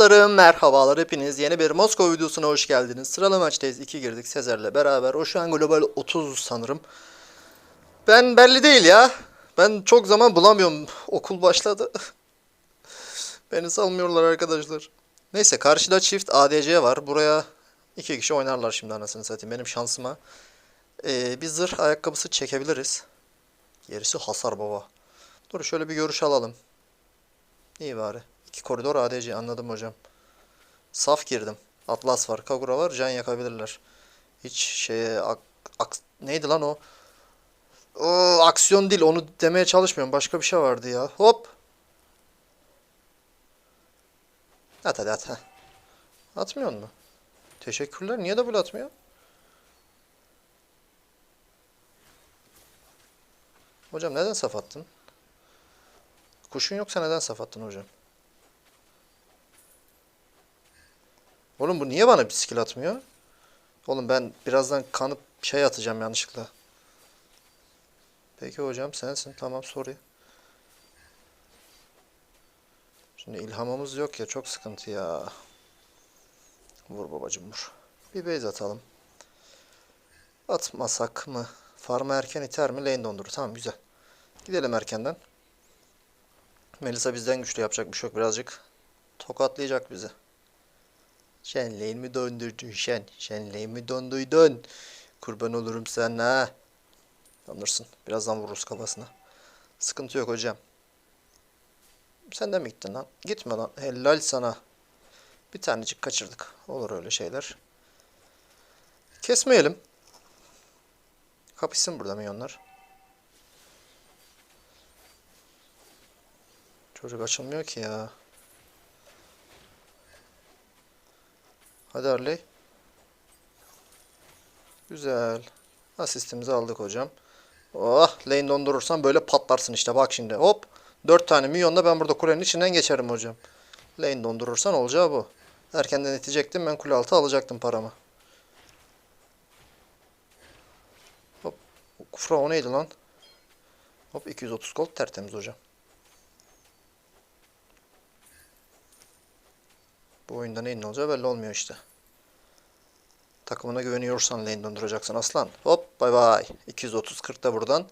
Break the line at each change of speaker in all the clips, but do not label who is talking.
Dostlarım merhabalar hepiniz. Yeni bir Moskova videosuna hoş geldiniz. Sıralı maçtayız. 2 girdik Sezer'le beraber. O şu an global 30 sanırım. Ben belli değil ya. Ben çok zaman bulamıyorum. Okul başladı. Beni salmıyorlar arkadaşlar. Neyse karşıda çift ADC var. Buraya iki kişi oynarlar şimdi anasını satayım. Benim şansıma. Ee, bir zırh ayakkabısı çekebiliriz. Gerisi hasar baba. Dur şöyle bir görüş alalım. İyi bari. İki koridor ADC anladım hocam. Saf girdim. Atlas var, Kagura var, can yakabilirler. Hiç şeye ak, ak- neydi lan o? O aksiyon değil onu demeye çalışmıyorum. Başka bir şey vardı ya. Hop. At hadi at. heh. Atmıyor mu? Teşekkürler. Niye böyle atmıyor? Hocam neden saf attın? Kuşun yoksa neden saf attın hocam? Oğlum bu niye bana bir atmıyor? Oğlum ben birazdan kanıp şey atacağım yanlışlıkla. Peki hocam sensin. Tamam sorry. Şimdi ilhamımız yok ya çok sıkıntı ya. Vur babacım vur. Bir base atalım. Atmasak mı? Farm'a erken iter mi? Lane dondurur. Tamam güzel. Gidelim erkenden. Melisa bizden güçlü yapacak bir şey yok. Birazcık tokatlayacak bizi. Sen lane mi döndürdün sen? Sen lane mi döndürdün? Kurban olurum sana. Anlarsın. Birazdan vururuz kafasına. Sıkıntı yok hocam. Sen de mi gittin lan? Gitme lan. Helal sana. Bir tanecik kaçırdık. Olur öyle şeyler. Kesmeyelim. Kapışsın burada milyonlar. Çocuk açılmıyor ki ya. Hadi Harley. Güzel. Asistimizi aldık hocam. Oh lane dondurursan böyle patlarsın işte bak şimdi hop. 4 tane milyonla ben burada kulenin içinden geçerim hocam. Lane dondurursan olacağı bu. Erkenden itecektim ben kule altı alacaktım paramı. Hop. Kufra o neydi lan? Hop 230 gold tertemiz hocam. Bu oyunda neyin ne olacağı belli olmuyor işte. Takımına güveniyorsan lane döndüreceksin aslan. Hop bay bay. 230 40 da buradan.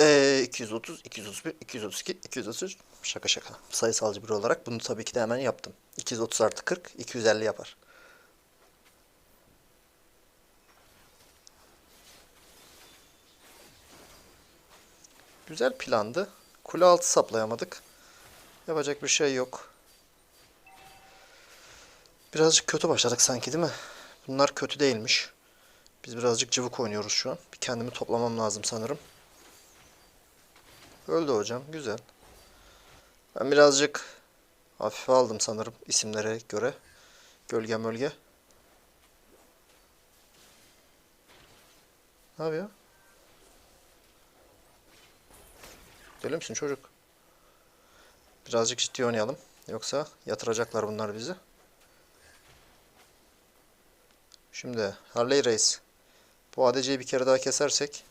Ee, 230, 231, 232, 233. Şaka şaka. Sayısalcı biri olarak bunu tabii ki de hemen yaptım. 230 artı 40, 250 yapar. Güzel plandı. Kule altı saplayamadık. Yapacak bir şey yok. Birazcık kötü başladık sanki değil mi? Bunlar kötü değilmiş. Biz birazcık cıvık oynuyoruz şu an. Bir kendimi toplamam lazım sanırım. Öldü hocam. Güzel. Ben birazcık hafife aldım sanırım isimlere göre. Gölge mölge. Ne yapıyor? Deli misin çocuk? Birazcık ciddi oynayalım. Yoksa yatıracaklar bunlar bizi. Şimdi Harley Reis. Bu ADC'yi bir kere daha kesersek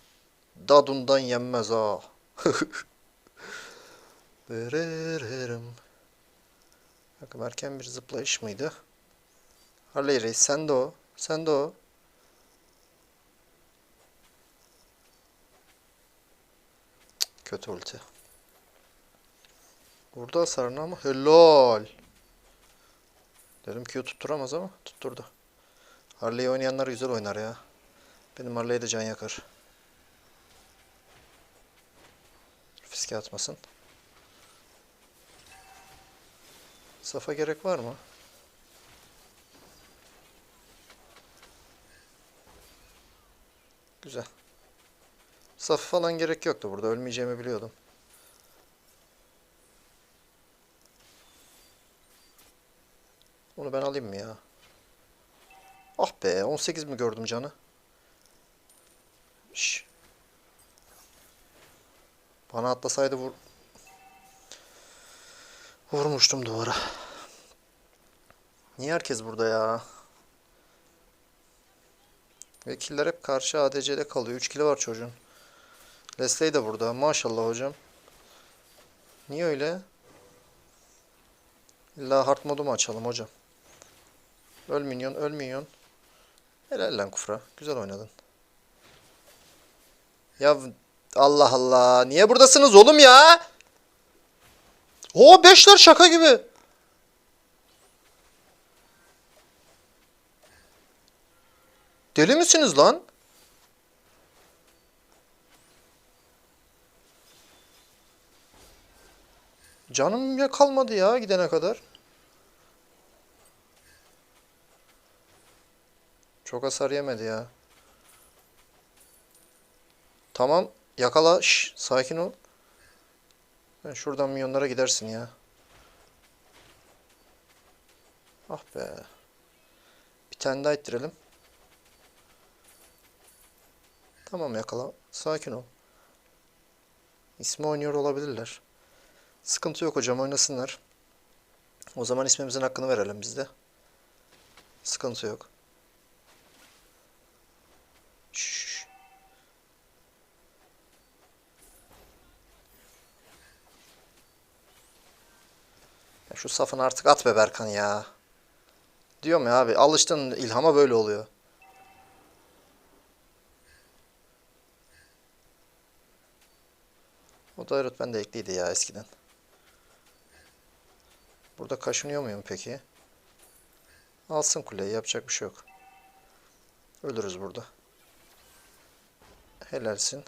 Dadun'dan yenmez ha. Bakın erken bir zıplayış mıydı? Harley Reis sen de o. Sen de o. Kötü ulti. Vurdu hasarını ama helal. Dedim Q tutturamaz ama tutturdu. Harley oynayanlar güzel oynar ya. Benim Harley de can yakar. Fiske atmasın. Safa gerek var mı? Güzel. Saf falan gerek yoktu burada. Ölmeyeceğimi biliyordum. Onu ben alayım mı ya? Be 18 mi gördüm canı? Şş. Bana atlasaydı vur... Vurmuştum duvara. Niye herkes burada ya? Ve killer hep karşı ADC'de kalıyor. 3 kilo var çocuğun. Leslie de burada. Maşallah hocam. Niye öyle? İlla hard modu mu açalım hocam? Öl minyon, öl minyon. Helal lan Kufra. Güzel oynadın. Ya Allah Allah. Niye buradasınız oğlum ya? O beşler şaka gibi. Deli misiniz lan? Canım ya kalmadı ya gidene kadar. Çok hasar yemedi ya. Tamam yakala. Şş, sakin ol. Ben şuradan milyonlara gidersin ya. Ah be. Bir tane daha ittirelim. Tamam yakala. Sakin ol. İsmi oynuyor olabilirler. Sıkıntı yok hocam oynasınlar. O zaman ismimizin hakkını verelim biz de. Sıkıntı yok. Şşş. Ya şu safını artık at be Berkan ya. Diyorum ya abi alıştın ilhama böyle oluyor. O da öğretmen de ekliydi ya eskiden. Burada kaşınıyor muyum peki? Alsın kuleyi yapacak bir şey yok. Ölürüz burada. Helalsin.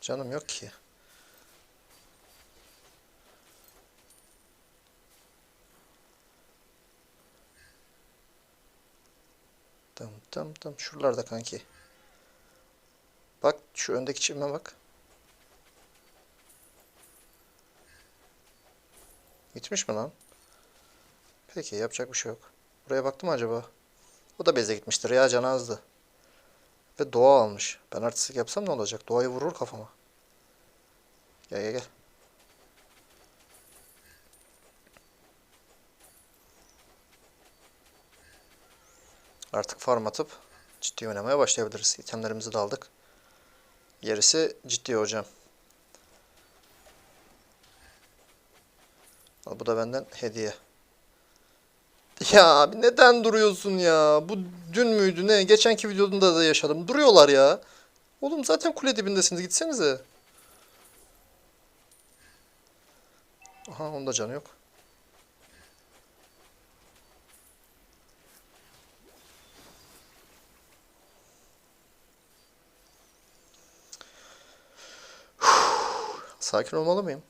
Canım yok ki. Tam tam tam şuralarda kanki. Bak şu öndeki çime bak. Gitmiş mi lan? Peki yapacak bir şey yok. Buraya baktım acaba? O da beze gitmiştir ya canı azdı. Ve doğa almış. Ben artistik yapsam ne olacak? Doğayı vurur kafama. Gel gel gel. Artık farm atıp ciddi oynamaya başlayabiliriz. İtemlerimizi de aldık. Gerisi ciddi hocam. Bu da benden hediye. Ya abi neden duruyorsun ya? Bu dün müydü ne? Geçenki videoda da yaşadım. Duruyorlar ya. Oğlum zaten kule dibindesiniz. Gitsenize. Aha onda canı yok. Sakin olmalı mıyım?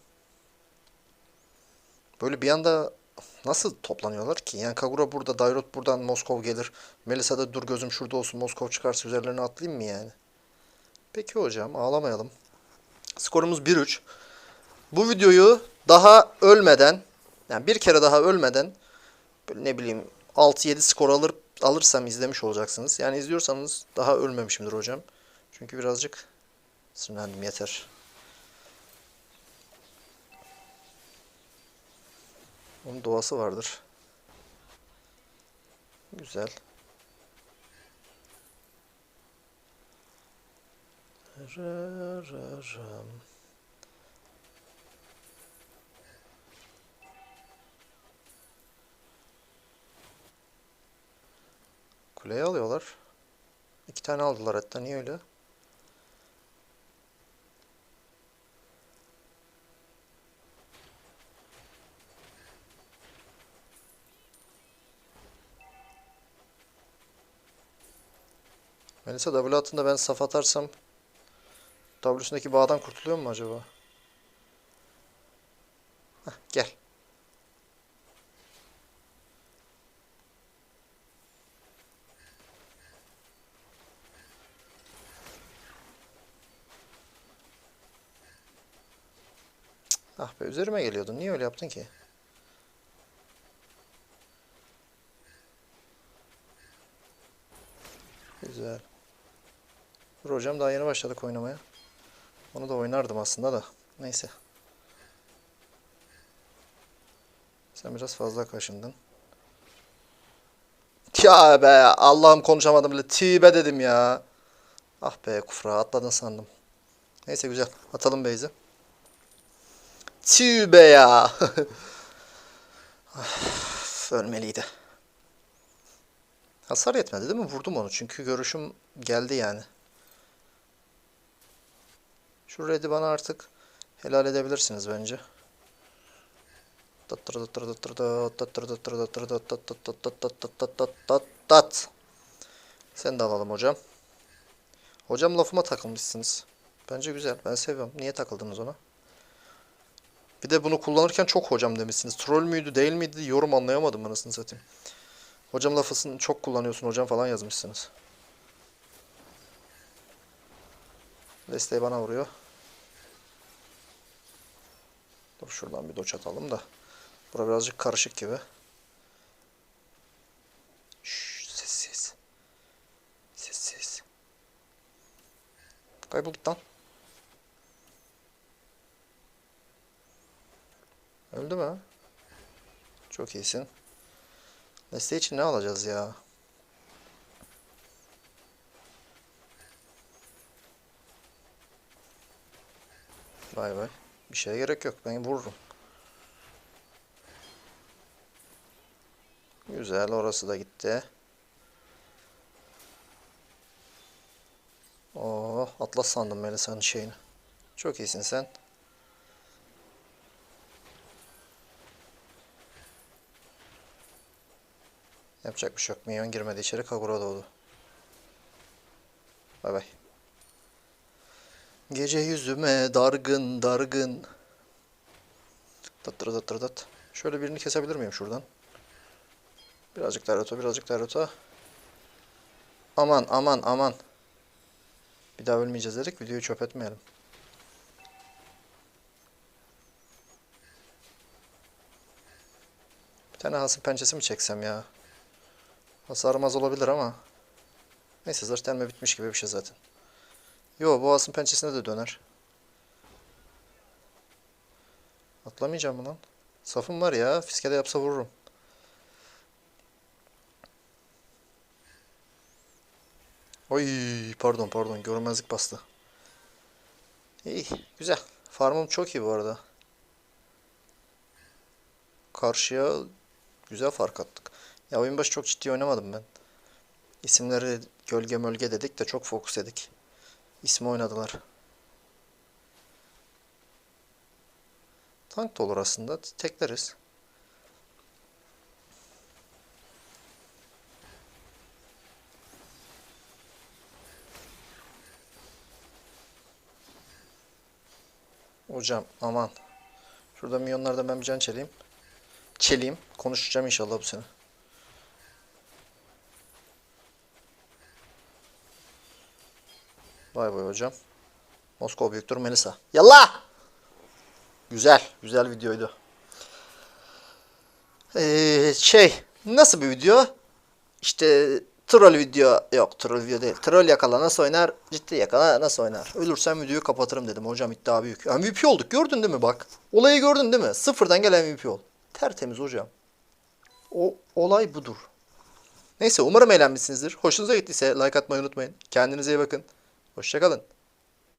Böyle bir anda nasıl toplanıyorlar ki? Yani Kagura burada, Dairot buradan, Moskov gelir. Melisa da dur gözüm şurada olsun, Moskov çıkarsa üzerlerine atlayayım mı yani? Peki hocam, ağlamayalım. Skorumuz 1-3. Bu videoyu daha ölmeden, yani bir kere daha ölmeden, böyle ne bileyim 6-7 skor alır, alırsam izlemiş olacaksınız. Yani izliyorsanız daha ölmemişimdir hocam. Çünkü birazcık sinirlendim yeter. Onun doğası vardır. Güzel. Rararam. Kuleyi alıyorlar. İki tane aldılar hatta. Niye öyle? Melisa W altında ben saf atarsam W'sundaki bağdan kurtuluyor mu acaba? Heh, gel. Ah be üzerime geliyordun. Niye öyle yaptın ki? Güzel. Dur hocam daha yeni başladık oynamaya. Onu da oynardım aslında da. Neyse. Sen biraz fazla kaşındın. Ya be Allah'ım konuşamadım bile. Tibe dedim ya. Ah be kufra atladın sandım. Neyse güzel. Atalım base'i. Tüh be ya. Ölmeliydi. Hasar yetmedi değil mi? Vurdum onu çünkü görüşüm geldi yani. Şu red'i bana artık helal edebilirsiniz bence. Sen de alalım hocam. Hocam lafıma takılmışsınız. Bence güzel. Ben seviyorum. Niye takıldınız ona? Bir de bunu kullanırken çok hocam demişsiniz. Troll müydü değil miydi yorum anlayamadım anasını satayım. Hocam lafısını çok kullanıyorsun hocam falan yazmışsınız. Desteği bana vuruyor. Dur şuradan bir doç atalım da. Bura birazcık karışık gibi. Şşş sessiz. Sessiz. Kaybol git lan. Öldü mü? Çok iyisin. Desteği için ne alacağız ya? Vay vay. Bir şeye gerek yok. Ben vururum. Güzel. Orası da gitti. Oo, atlas sandım Melisa'nın şeyini. Çok iyisin sen. Yapacak bir şey yok. Minyon girmedi içeri. Kagura doğdu. Bay bay. Gece yüzüme dargın dargın. Dıttır dıttır dıt. Şöyle birini kesebilir miyim şuradan? Birazcık daha rota, birazcık daha rota. Aman aman aman. Bir daha ölmeyeceğiz dedik. Videoyu çöp etmeyelim. Bir tane hasım pençesi mi çeksem ya? Hasarım az olabilir ama. Neyse zırh bitmiş gibi bir şey zaten. Yo bu asın pençesine de döner. Atlamayacağım mı lan? Safım var ya. Fiskede yapsa vururum. Oy pardon pardon görünmezlik bastı. İyi güzel. Farmım çok iyi bu arada. Karşıya güzel fark attık. Ya oyun başı çok ciddi oynamadım ben. İsimleri gölge mölge dedik de çok fokus edik. İsmi oynadılar. Tank da olur aslında. Tekleriz. Hocam aman. Şurada milyonlardan ben bir can çeleyim. Çeleyim. Konuşacağım inşallah bu sene. Vay vay hocam. Moskova büyüktür Melisa. Yallah! Güzel. Güzel videoydu. Ee, şey. Nasıl bir video? İşte troll video. Yok troll video değil. Troll yakala nasıl oynar? Ciddi yakala nasıl oynar? Ölürsem videoyu kapatırım dedim. Hocam iddia büyük. MVP olduk. Gördün değil mi bak? Olayı gördün değil mi? Sıfırdan gelen MVP ol. Tertemiz hocam. O olay budur. Neyse umarım eğlenmişsinizdir. Hoşunuza gittiyse like atmayı unutmayın. Kendinize iyi bakın. Hoşçakalın.